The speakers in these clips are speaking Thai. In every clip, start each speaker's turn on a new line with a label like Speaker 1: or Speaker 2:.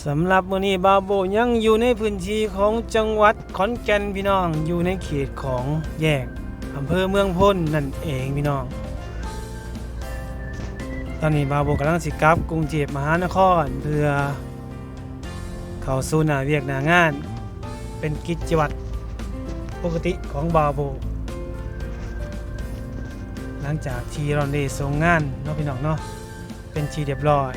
Speaker 1: สำหรับมื้อนี้บาโบยังอยู่ในพื้นที่ของจังหวัดขอนแก่นพี่น้องอยู่ในเขตของแยกอำเภอเมืองพ้นนั่นเองพี่น้อง ตอนนี้บาโบกำลังสิกลับกรุงเทพมหานครเพื่อ เข้าสู่หน้าเวียกหน้างาน เป็นกิจวัตรปกติของบาโบ หลังจากที่เราได้ส่งงานเนาะพี่น้องเนาะเป็นทีเรียบร้อย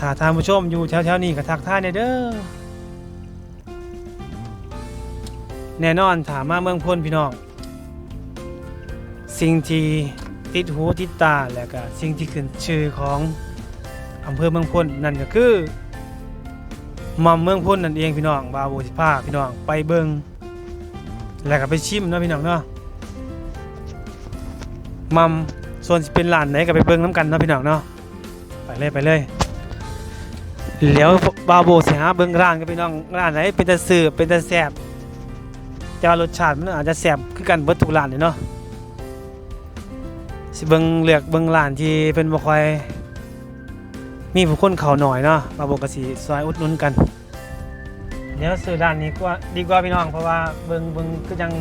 Speaker 1: ถ้าท่านผู้ชมอยู่แถวๆนี้ก็ทักทายในเด้อ แน่นอนถามมาเมืองพ้นพี่น้อง สิ่งที่ติดหูติดตาและก็สิ่งที่ขึ้นชื่อของอำเภอเมืองพ้นนั่นก็คือม่อมเมืองพ้นนั่นเองพี่น้องบาโบสิพาพี่น้องไปเบิงแล้วก็ไปชิมเนาะพี่น้องเนาะมัมส่วนสิเป็นร้านไหนก็ไปเบิงน้ำกันเนาะพี่น้องเนาะไปเลยไปเลย แล้วบาโบสิหาเบิ่งร้านกับพี่น้องร้านไหนเป็นตาสืบเป็นตาแซ่บแต่ว่ารสชาติมันอาจจะแซ่บคือกันเบิดทุกร้านเลยเนาะสิเบิ่งเลือกเบิ่งร้านที่เพิ่นบ่ค่อยมีผู้คนเขาหน่อยเนาะบาโบก็สิซอยอุดหนุนกันเดี๋ยวซื้อร้านนี้กว่าดีกว่าพี่น้องเพราะว่าเบิ่งเบิ่งคือจัง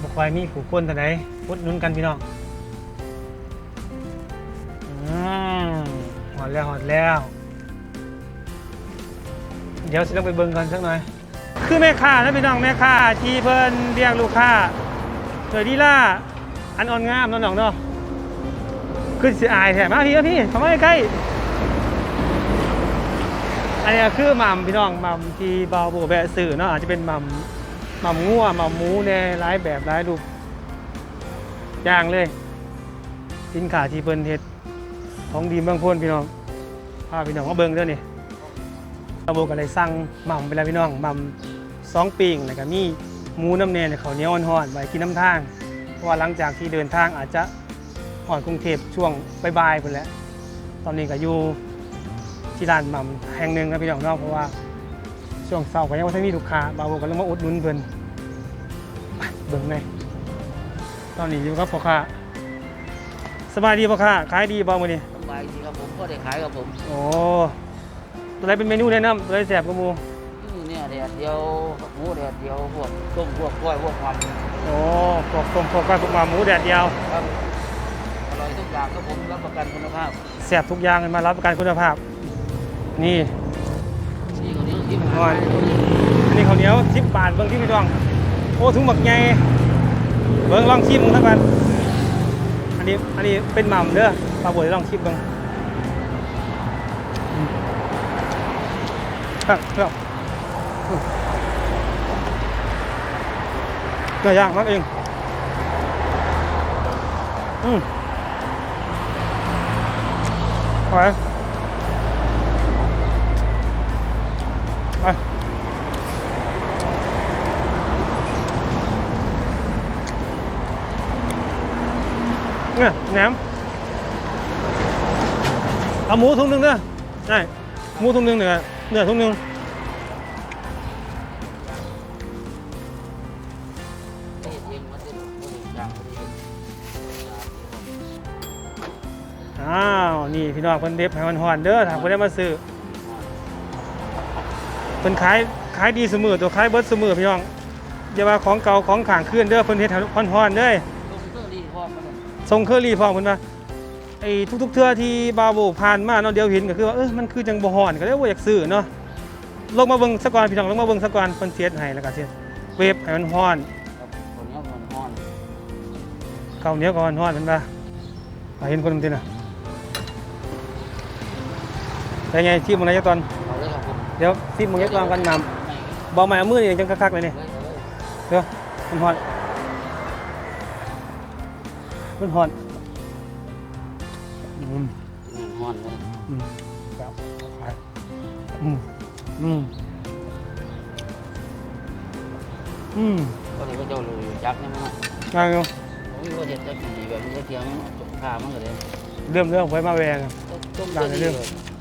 Speaker 1: บ่ค่อยมีผู้คนเท่าใดอุดหนุนกันพี่น้องอืมฮอดแล้วฮอดแล้ว เดี๋ยวสิต้องไปเบิ่งกันสักหน่อย คือแม่ค้านะพี่น้องแม่ค้าที่เพิ่นเรียกลูกค้าเจอดีล่าอันอ่อนงามน้องเนาะคือสิอายแท้มาพี่มาพี่เข้ามใกล้อันนี้คือหม่ำพี่น้องหม่ำที่เบาโบแบะสื่อเนาะอาจจะเป็นหม่ำหม่ำงัวหม่ำหมูในหลายแบบหลายรูปอย่างเลยสินค้าที่เพิ่นเฮ็ดของดีเมืองพนพี่น้องพาพี่น้องมาเบิ่งเด้อนี่ ตะโบก็เลยสั่งหม่ำไปแล้วพี่น้องหม่ำสองปิ่งแล้วก็มีหมูน้ำเนยข้าวเหนียวอ่อนๆไว้กินน้ำทาง เพราะว่าหลังจากที่เดินทางอาจจะหอดกรุงเทพช่วงบ่ายๆไปแหล้ว ตอนนี้ก็อยู่ที่ร้านหม่ำแห่งหนึ่งนะพี่น้องเนาะเพราะว่าช่วงเช้าก็ยังไม่ทันมีลูกค้าบาวโบก็เลยมาอุดหนุนเพิ่นไปเบิ่งเลยตอนนี้อยู่กับพ่อค้าสบายดีพ่อค้าขายดีบ่มื้อนี้
Speaker 2: สบายดีครับผมก็ได้ขายครับผม
Speaker 1: โอ้ ตัวไหนเป็นเมนูแนะนำตัวไหนแซ่บกว่าหมู
Speaker 2: นี่เนี่ยแดดเดียวหมูแดดเดียวพวกต้มพวกกล้วยพวกความ
Speaker 1: โอ้พวกต้มพวกก้อยพวกหมาหมูแดดเดียว
Speaker 2: ครับอร่อยทุกอย่างครับผมรับประกันคุณภาพ
Speaker 1: แซ่บทุกอย่างมารับประกันคุณภาพ นี่
Speaker 2: นี่คนนี้ที่
Speaker 1: อ่อนอันนี้ข้าวเหนียวสิบบาทเบิ่งที่พี่น้องโอ้ถุงหมักใหญ่เบิ่งลองชิมสักกันอันนี้อันนี้เป็นหม่ำเด้อปลาบวยลองชิมเบิ่งอืม ครับครับอืมเนื้อย่างมักเอง อืมไปไปเนี่ยแหนมเอาหมูถุงหนึ่งเด้อใช่หมูถุงหนึ่งเนี่ย เนื้อถุงหนึ่ง
Speaker 2: นี่เองมันจะอย่างพอดี
Speaker 1: อ้าว นี่พี่น้องเพิ่นเด็บให้มันหอนเด้อถ้าเพิ่นได้มาซื้อเพิ่นขายขายดีเสมอตัวขายเบิดเสมอพี่น้องอย่าว่าของเก่าของขางคืนเด้อเพิ่นเฮ็ดให้หอนๆเด้อ
Speaker 2: ต้มเครื่องรีพร้อมมัน
Speaker 1: ส่งเคอรี่พร้อมเพิ่นว่า ไอ้ทุกๆเทื่อที่บาโบผ่านมาเนาะเดี๋ยวเห็นก็คือว่าเออมันคือจังบ่ฮ้อนก็เลยบ่าอยากซื้อเนาะลงมาเบิ่งซะก่อนพี่น้องลงมาเบิ่งซะก่อนเพิ่นเสียดให้แล้วก็เสียดเวฟให้มันฮ้อน
Speaker 2: คนนี้มันฮ้อน
Speaker 1: ข้าวเหนียวก็ฮ้อนๆเพิ่นว่าอ่าเห็นคนมันติน่ะเป็นไงชิมมื้อไหนจักตอน
Speaker 2: เอาเลยครับผม
Speaker 1: เดี๋ยวซิมมึงยักลองกันนำบอกใหม่เอามือนี่จังคักๆเลยนี่
Speaker 2: เลยเลย
Speaker 1: เดี๋ยวมันหอนมันหอน ครับอืมอืมอืม
Speaker 2: ก็เลยก็เจ้าเลยยักษ์นี่มั้ง
Speaker 1: งานอยู่
Speaker 2: ผมก็เห็นจะดีแบบนี้เทียงข้ามันก็เลย
Speaker 1: เริ่มเรื่องไว้มาแวง
Speaker 2: ต้มเครื่องรี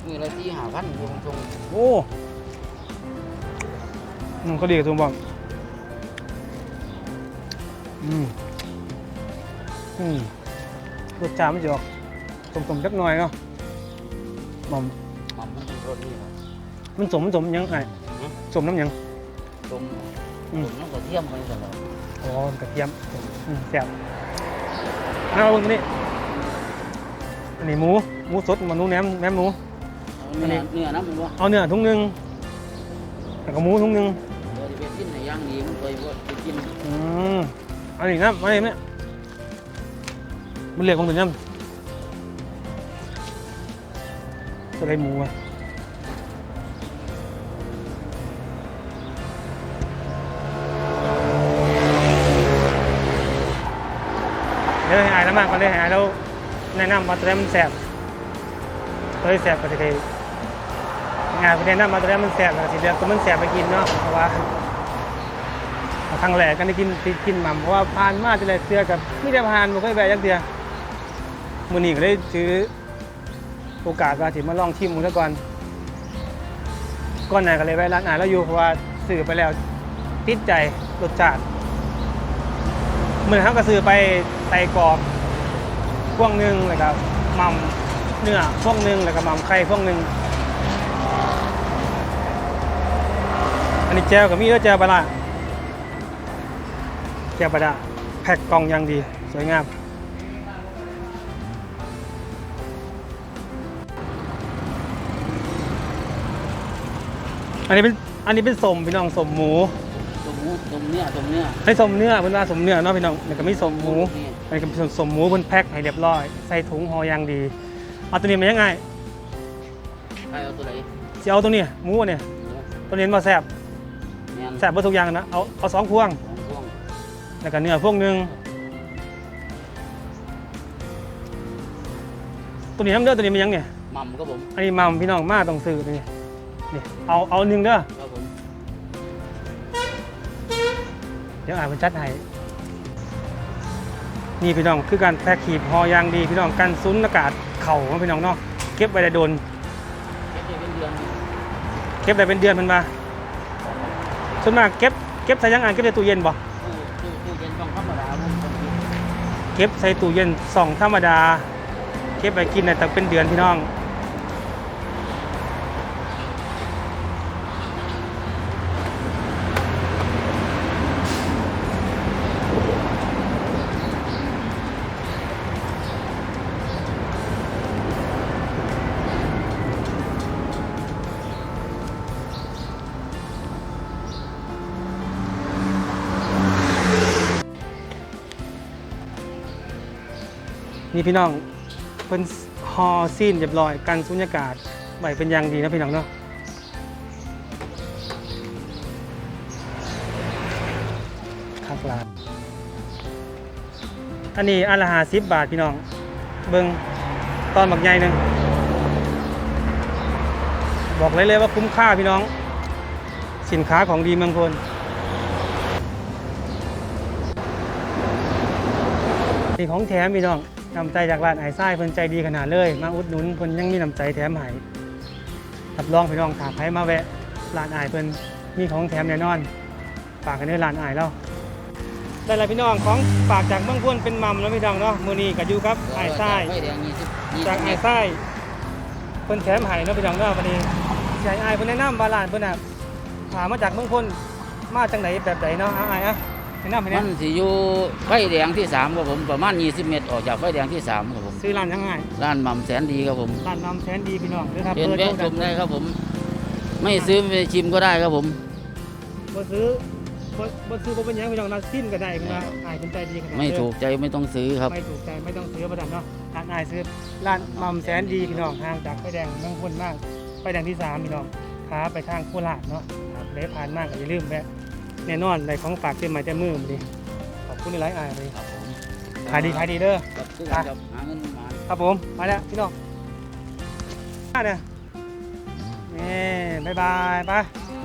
Speaker 2: มีอะไรที่หาพันอยู่ตรง
Speaker 1: โอ้อืมก็ดีกับทุกบอกอืมอืมรสชาติมันจะออกต้มๆจักหน่อยเนาะ หม่อม
Speaker 2: หม่ำมันรสนี่ครับ
Speaker 1: มันสมมันสมยังไงสมน้ำยัง
Speaker 2: ต้ม
Speaker 1: อืม
Speaker 2: ต้มน้ำกระเทียมไปตลอด
Speaker 1: อ๋อกระเทียมอืมแซ่บเอาเบิ่งตัวนี้อันนี้หมูหมูสดมันหนูแหนมแหนมหมู
Speaker 2: เอาเนื้อเนื้อน้ำมันว่า
Speaker 1: เอาเนื้อถุงหนึงแล้วก็หมูถุงหนึง
Speaker 2: เราจะไปกินในย่างดีมันไปว่าไปกิน
Speaker 1: อืมอันนี้นะมาเลยเนี่ยมันเรียกของตัวนี้ ตัวไรหมูอะเดี๋ยวให้อายแล้วมากก่อนเลยให้อายแล้วแนะนำมาตัวนี้มันแสบตัวที่แสบก็จะได้งานไปแนะนำมาตัวนี้มันแสบสิเลือกตัวมันแสบไปกินเนาะเพราะว่าครั้งแรกก็ได้กินกินหม่ำเพราะว่าผ่านมากจะเลยเสือกับไม่ได้ผ่านม่เคยแวะยักเดียวมือนี้ก็ได้ซื้อ โอกาสว่าสิมาลองชิมมันซะก่อนก่อนหน้าก็เลยแวะร้านอาหารแล้วอยู่เพราะว่าซื้อไปแล้วติดใจรสชาติเมื่อเขาก็ซื้อไปไตกรอบพวงหนึ่งแล้วก็หม่ำเนื้อพวงหนึ่งแล้วก็หม่ำไข่พวงหนึ่งอันนี้แจวกับมีแล้วแจวปลาร้าแก้วประดาแพ็กกล่องอย่างดี สวยงาม อันนี้เป็นอันนี้เป็นสมพี่น้องสมหมู
Speaker 2: ต้มหมูต้มเนื้อต้มเนื้อ
Speaker 1: ให้สมเนื้อเป็นว่าสมเนื้อเนาะพี่น้องแล้วก็มีสมหมู
Speaker 2: นี่
Speaker 1: อันนี้ก็เป็นสมหมูบนแพ็คให้เรียบร้อย ใส่ถุงห่ออย่างดีเอาตัวนี้มายังไง
Speaker 2: ใครเอาตัวไหน
Speaker 1: จะเอาตัวนี้หมูเนี่ย
Speaker 2: หมู
Speaker 1: ตัวนี้มาแซ่บ
Speaker 2: แม่น
Speaker 1: แซ่บเพื่ทุกอย่างนะเอาเอาสองพวง
Speaker 2: ของพวง
Speaker 1: แล้วก็เนื้อพวงหนึ่งตัวนี้น้ำเลือดตัวนี้มันยังเนี่ย
Speaker 2: หม่ำครับผม
Speaker 1: อันนี้มัมพี่น้องมาต้องซื้อตัวนี่ นี่เอาเอาหนึ่งเด้อ
Speaker 2: ครับผม
Speaker 1: เดี๋ยวอ่านบรรจัดให้นี่พี่น้องคือการแพ็คขีบห่อยางดีพี่น้องกันซุนอากาศเข่าของพี่น้องเนาะเก็บไว้ได้โดน
Speaker 2: เก็บได้เป็นเดือน
Speaker 1: เก็บได้เป็นเดือนมันมาส่วนมากเก็บเก็บใส่ยังอ่านเก็บใส่ตู้เย็นบ่
Speaker 2: ตู้ตู้ตู้เป็นช่องธรรมดาผมคนกิน
Speaker 1: เก็บใส่ตู้เย็นสองธรรมดา เก็บไปกินได้ตั้งเป็นเดือนพี่น้อง นี่พี่น้องเป็นฮอซีนเรียบร้อยกันสุญญากาศไว้เป็นอย่างดีนะพี่น้องเนาะคักหลาอันนี้อันละหาสิบบาทพี่น้อง เบิงตอนบักใหญ่หนึ่งบอกเลยเลยว่าคุ้มค่าพี่น้อง สินค้าของดีเมืองพลนี่ของแถมพี่น้อง นำใจจากร้านไอซ่ายเพิ่นใจดีขนาดเลย มาอุดหนุนเพิ่นยังมีนำใจแถมให้รับรองพี่น้องถาใครมาแวะร้านไอายเพิ่นมีของแถมแน่นอนฝากกันด้วยร้านไอายแล้วได้แล้วพี่น้องของฝากจากเมืองพลเป็นมัมแล้วพี่น้องเนาะมือนี้ก็อยู่กับไอซ่าย
Speaker 2: ไสิบยี่
Speaker 1: จากไอ
Speaker 2: เมตร
Speaker 1: ไส้เพิ่นแถมไห้เนาะพี่น้องเนาะวันนี้ใหญ่ไอายเพิ่นแนะนำว่าร้านเพิ่นน่ะถามมาจากเมืองพลมาจากไหนแบบไหนเนาะไอ้อะ แนะนำให้
Speaker 2: มั
Speaker 1: แนะ
Speaker 2: นสิอยู่ไฟแดงที่สามครับผมประมาณยี่สิบเมตรออกจากไฟแดงที่สามครับผม
Speaker 1: ซื้อร้านยังไง
Speaker 2: ร้านหม่ำแสนดีครับผม
Speaker 1: ร้านนำแสนดีพี่น้องเด้อครับ
Speaker 2: เชิญ
Speaker 1: เปิด
Speaker 2: แวะ
Speaker 1: โชว์
Speaker 2: ช
Speaker 1: กัน
Speaker 2: มได้ครับผม ไม่ซื้อไปชิมก็ได้ครับผม
Speaker 1: บ่ซื้อบ่บ่ซื้อบ่เป็นหยังพี่น้องร้านซิมก็ได้พี่น้องอ้ายเพิ่นใจดีขนาด
Speaker 2: ไม่ถูกใจไม่ต้องซื้อครับ
Speaker 1: ไม่ถูกใจไม่ต้องซื้อประดับเนาะร้านอ้ายซื้อร้านมัมแสนดีพี่น้องห่างจากไฟแดงเมืองพลมากไฟแดงที่สามพี่น้องขาไปทางโคราชเนาะครับเลยผ่านมากก็อย่าลืมแวะ แน่นอนได้ของฝากเต็มไม้เต็มมือมาดิขอบคุณหลายๆอ้ายเลย
Speaker 2: ครับผม
Speaker 1: ขายดีขายดีเด้อ
Speaker 2: ครับคือกันครับหาเงินมา
Speaker 1: ครับผมมาแล้วพี่น้องมาเนี่ยนี่บายบายไป